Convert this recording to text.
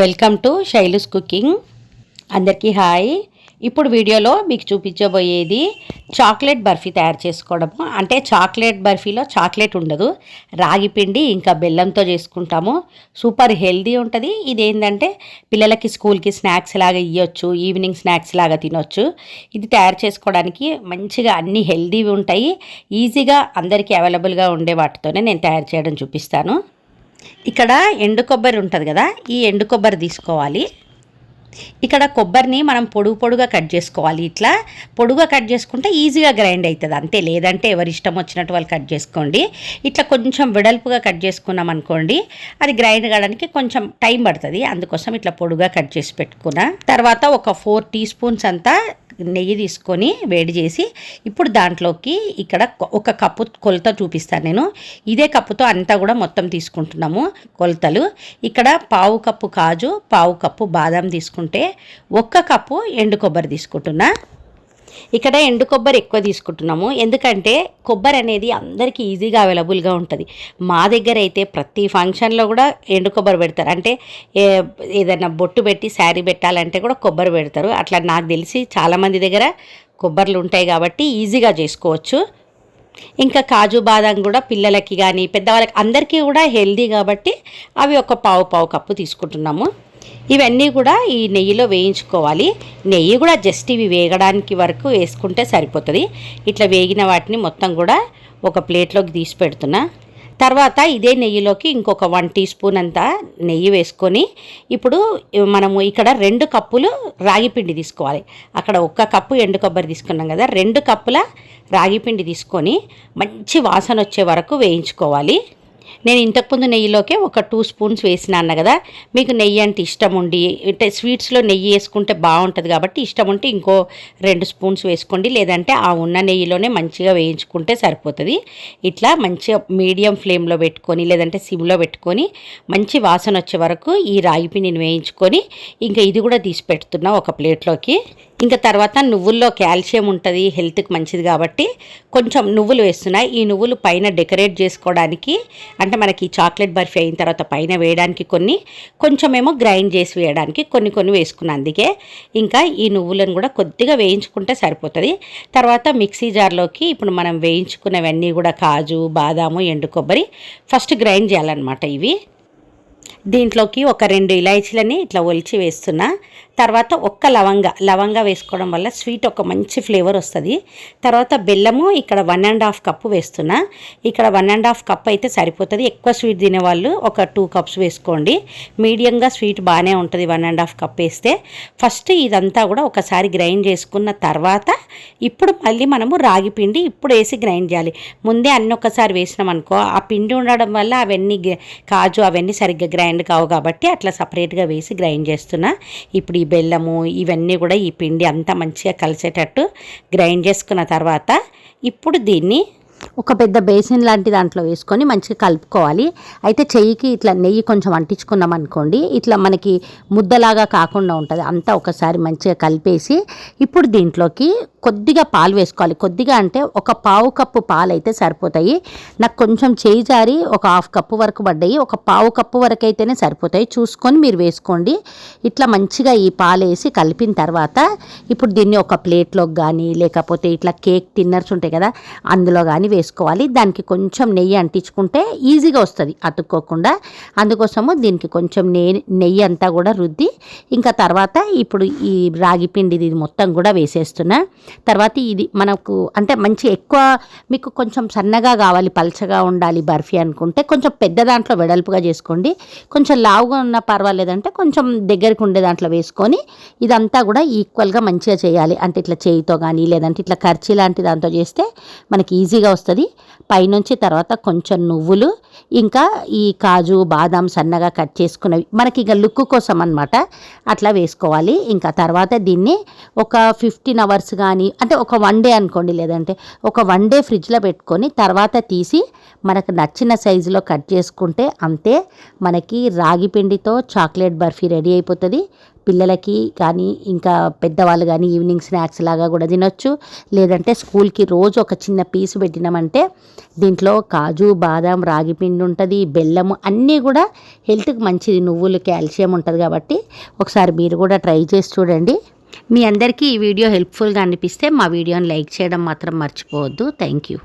Welcome to Shailu's cooking. అందరికీ hi. ఇప్పుడు వీడియోలో మీకు చూపించబోయేది చాక్లెట్ బర్ఫీ తయారు చేసుకోవడము. అంటే చాక్లెట్ బర్ఫీలో చాక్లెట్ ఉండదు. రాగి పిండి ఇంకా బెల్లంతో చేసుకుంటాము. సూపర్ హెల్దీ ఉంటుంది. ఇదేంటంటే పిల్లలకి స్కూల్కి స్నాక్స్ లాగా ఇవ్వచ్చు ఈవినింగ్ స్నాక్స్ లాగా తినొచ్చు. ఇది తయారు చేసుకోవడానికి మంచిగా అన్ని హెల్దీవి ఉంటాయి. ఈజీగా అందరికీ అవైలబుల్గా ఉండే వాటితోనే నేను తయారు చేయడం చూపిస్తాను. ఇక్కడ ఎండు కొబ్బరి ఉంటుంది కదా ఈ ఎండు కొబ్బరి తీసుకోవాలి. ఇక్కడ కొబ్బరిని మనం పొడుగు పొడుగా కట్ చేసుకోవాలి. ఇట్లా పొడుగా కట్ చేసుకుంటే ఈజీగా గ్రైండ్ అవుతుంది అంతే. లేదంటే ఎవరి ఇష్టం వచ్చినట్టు వాళ్ళు కట్ చేసుకోండి. ఇట్లా కొంచెం వెడల్పుగా కట్ చేసుకున్నాం అనుకోండి అది గ్రైండ్ కావడానికి కొంచెం టైం పడుతుంది. అందుకోసం ఇట్లా పొడుగా కట్ చేసి పెట్టుకున్నా. తర్వాత ఒక ఫోర్ టీ స్పూన్స్ అంతా నెయ్యి తీసుకొని వేడి చేసి ఇప్పుడు దాంట్లోకి ఇక్కడ ఒక కప్పు కొలత చూపిస్తాను నేను. ఇదే కప్పుతో అంతా కూడా మొత్తం తీసుకుంటున్నాము కొలతలు. ఇక్కడ పావు కప్పు కాజు పావు కప్పు బాదం తీసుకుంటే ఒక్క కప్పు ఎండు కొబ్బరి తీసుకుంటున్నా. ఇక్కడ ఎండు కొబ్బరి ఎక్కువ తీసుకుంటున్నాము. ఎందుకంటే కొబ్బరి అనేది అందరికీ ఈజీగా అవైలబుల్గా ఉంటుంది. మా దగ్గర అయితే ప్రతి ఫంక్షన్లో కూడా ఎండు కొబ్బరి పెడతారు. అంటే ఏదైనా బొట్టు పెట్టి శారీ పెట్టాలంటే కూడా కొబ్బరి పెడతారు. అట్లా నాకు తెలిసి చాలామంది దగ్గర కొబ్బరిలు ఉంటాయి కాబట్టి ఈజీగా చేసుకోవచ్చు. ఇంకా కాజు బాదం కూడా పిల్లలకి కానీ పెద్దవాళ్ళకి అందరికీ కూడా హెల్దీ కాబట్టి అవి ఒక పావు పావు కప్పు తీసుకుంటున్నాము. ఇవన్నీ కూడా ఈ నెయ్యిలో వేయించుకోవాలి. నెయ్యి కూడా జస్ట్ ఇవి వేగడానికి వరకు వేసుకుంటే సరిపోతుంది. ఇట్లా వేగిన వాటిని మొత్తం కూడా ఒక ప్లేట్లోకి తీసి పెడుతున్నా. తర్వాత ఇదే నెయ్యిలోకి ఇంకొక వన్ టీ స్పూన్ అంతా నెయ్యి వేసుకొని ఇప్పుడు మనము ఇక్కడ రెండు కప్పులు రాగిపిండి తీసుకోవాలి. అక్కడ ఒక్క కప్పు ఎండు కొబ్బరి తీసుకున్నాం కదా రెండు కప్పుల రాగిపిండి తీసుకొని మంచి వాసన వచ్చే వరకు వేయించుకోవాలి. నేను ఇంతకుముందు నెయ్యిలోకే ఒక టూ స్పూన్స్ వేసినాను అన్న కదా మీకు నెయ్యి అంటే ఇష్టం ఉండి అంటే స్వీట్స్లో నెయ్యి వేసుకుంటే బాగుంటుంది కాబట్టి ఇష్టం ఉంటే ఇంకో రెండు స్పూన్స్ వేసుకోండి లేదంటే ఆ ఉన్న నెయ్యిలోనే మంచిగా వేయించుకుంటే సరిపోతుంది. ఇట్లా మంచిగా మీడియం ఫ్లేమ్లో పెట్టుకొని లేదంటే సిమ్లో పెట్టుకొని మంచి వాసన వచ్చే వరకు ఈ రాగి పిండిని వేయించుకొని ఇంకా ఇది కూడా తీసి పెడుతున్నా ఒక ప్లేట్లోకి. ఇంకా తర్వాత నువ్వుల్లో కాల్షియం ఉంటుంది హెల్త్కి మంచిది కాబట్టి కొంచెం నువ్వులు వేస్తున్నాయి ఈ నువ్వులు పైన డెకరేట్ చేసుకోవడానికి అంటే మనకి చాక్లెట్ బర్ఫీ అయిన తర్వాత పైన వేయడానికి కొన్ని కొంచెమేమో గ్రైండ్ చేసి వేయడానికి కొన్ని కొన్ని వేసుకున్నాను అందుకే ఇంకా ఈ నువ్వులను కూడా కొద్దిగా వేయించుకుంటే సరిపోతుంది. తర్వాత మిక్సీ జార్లోకి ఇప్పుడు మనం వేయించుకున్నవన్నీ కూడా కాజు బాదాము ఎండు కొబ్బరి ఫస్ట్ గ్రైండ్ చేయాలన్నమాట ఇవి. దీంట్లోకి ఒక రెండు ఇలాయచీలని ఇట్లా ఒలిచి వేస్తున్నా. తర్వాత ఒక్క లవంగ లవంగ వేసుకోవడం వల్ల స్వీట్ ఒక మంచి ఫ్లేవర్ వస్తుంది. తర్వాత బెల్లము ఇక్కడ వన్ అండ్ హాఫ్ కప్పు వేస్తున్నా. ఇక్కడ వన్ అండ్ హాఫ్ కప్ అయితే సరిపోతుంది. ఎక్కువ స్వీట్ తినేవాళ్ళు ఒక టూ కప్స్ వేసుకోండి. మీడియంగా స్వీట్ బాగానే ఉంటుంది వన్ అండ్ హాఫ్ కప్ వేస్తే. ఫస్ట్ ఇదంతా కూడా ఒకసారి గ్రైండ్ చేసుకున్న తర్వాత ఇప్పుడు మళ్ళీ మనము రాగి పిండి ఇప్పుడు వేసి గ్రైండ్ చేయాలి. ముందే అన్ని ఒకసారి వేసినాం అనుకో ఆ పిండి ఉండడం వల్ల అవన్నీ కాజు అవన్నీ సరిగ్గా గ్రైండ్ కావు కాబట్టి అట్లా సపరేట్గా వేసి గ్రైండ్ చేస్తున్నా. ఇప్పుడు ఈ బెల్లము ఇవన్నీ కూడా ఈ పిండి అంతా మంచిగా కలిసేటట్టు గ్రైండ్ చేసుకున్న తర్వాత ఇప్పుడు దీన్ని ఒక పెద్ద బేసిన్ లాంటి దాంట్లో వేసుకొని మంచిగా కలుపుకోవాలి. అయితే చెయ్యికి ఇట్లా నెయ్యి కొంచెం అంటించుకున్నాం అనుకోండి ఇట్లా మనకి ముద్దలాగా కాకుండా ఉంటుంది. అంతా ఒకసారి మంచిగా కలిపేసి ఇప్పుడు దీంట్లోకి కొద్దిగా పాలు వేసుకోవాలి. కొద్దిగా అంటే ఒక పావు కప్పు పాలు అయితే సరిపోతాయి. నాకు కొంచెం చేయి జారి ఒక హాఫ్ కప్పు వరకు పడ్డాయి. ఒక పావు కప్పు వరకు అయితేనే సరిపోతాయి. చూసుకొని మీరు వేసుకోండి. ఇట్లా మంచిగా ఈ పాలు వేసి కలిపిన తర్వాత ఇప్పుడు దీన్ని ఒక ప్లేట్లోకి కానీ లేకపోతే ఇట్లా కేక్ తిన్నర్స్ ఉంటాయి కదా అందులో కానీ వేసుకోవాలి. దానికి కొంచెం నెయ్యి అంటించుకుంటే ఈజీగా వస్తుంది. అతుక్కోకుండా అందుకోసము దీనికి కొంచెం నెయ్యి నెయ్యి అంతా కూడా రుద్ది ఇంకా తర్వాత ఇప్పుడు ఈ రాగి పిండి ఇది మొత్తం కూడా వేసేస్తున్నా. తర్వాత ఇది మనకు అంటే మంచి ఎక్కువ మీకు కొంచెం సన్నగా కావాలి పలచగా ఉండాలి బర్ఫీ అనుకుంటే కొంచెం పెద్ద దాంట్లో వెడల్పుగా చేసుకోండి. కొంచెం లావుగా ఉన్న పర్వాలేదంటే కొంచెం దగ్గరికి ఉండే దాంట్లో వేసుకొని ఇదంతా కూడా ఈక్వల్గా మంచిగా చేయాలి. అంటే ఇట్లా చేయితో కానీ లేదంటే ఇట్లా ఖర్చీ లాంటి దాంతో చేస్తే మనకి ఈజీగా వస్తుంది. వస్తుంది. పైనుంచి తర్వాత కొంచెం నువ్వులు ఇంకా ఈ కాజు బాదం సన్నగా కట్ చేసుకున్నవి. మనకి ఇక లుక్ కోసం అనమాట అట్లా వేసుకోవాలి. ఇంకా తర్వాత దీన్ని ఒక ఫిఫ్టీన్ అవర్స్ కానీ అంటే ఒక వన్ డే అనుకోండి లేదంటే ఒక వన్ డే ఫ్రిడ్జ్లో పెట్టుకొని తర్వాత తీసి మనకు నచ్చిన సైజులో కట్ చేసుకుంటే అంతే మనకి రాగి పిండితో చాక్లెట్ బర్ఫీ రెడీ అయిపోతుంది. పిల్లలకి కానీ ఇంకా పెద్దవాళ్ళు కానీ ఈవినింగ్ స్నాక్స్ లాగా కూడా తినొచ్చు. లేదంటే స్కూల్కి రోజు ఒక చిన్న పీస్ పెట్టినామంటే దీంట్లో కాజు బాదం రాగి పిండి ఉంటుంది బెల్లము అన్నీ కూడా హెల్త్కి మంచిది. నువ్వులు కాల్షియం ఉంటుంది కాబట్టి ఒకసారి మీరు కూడా ట్రై చేసి చూడండి. మీ అందరికీ ఈ వీడియో హెల్ప్ఫుల్గా అనిపిస్తే మా వీడియోని లైక్ చేయడం మాత్రం మర్చిపోవద్దు. Thank you.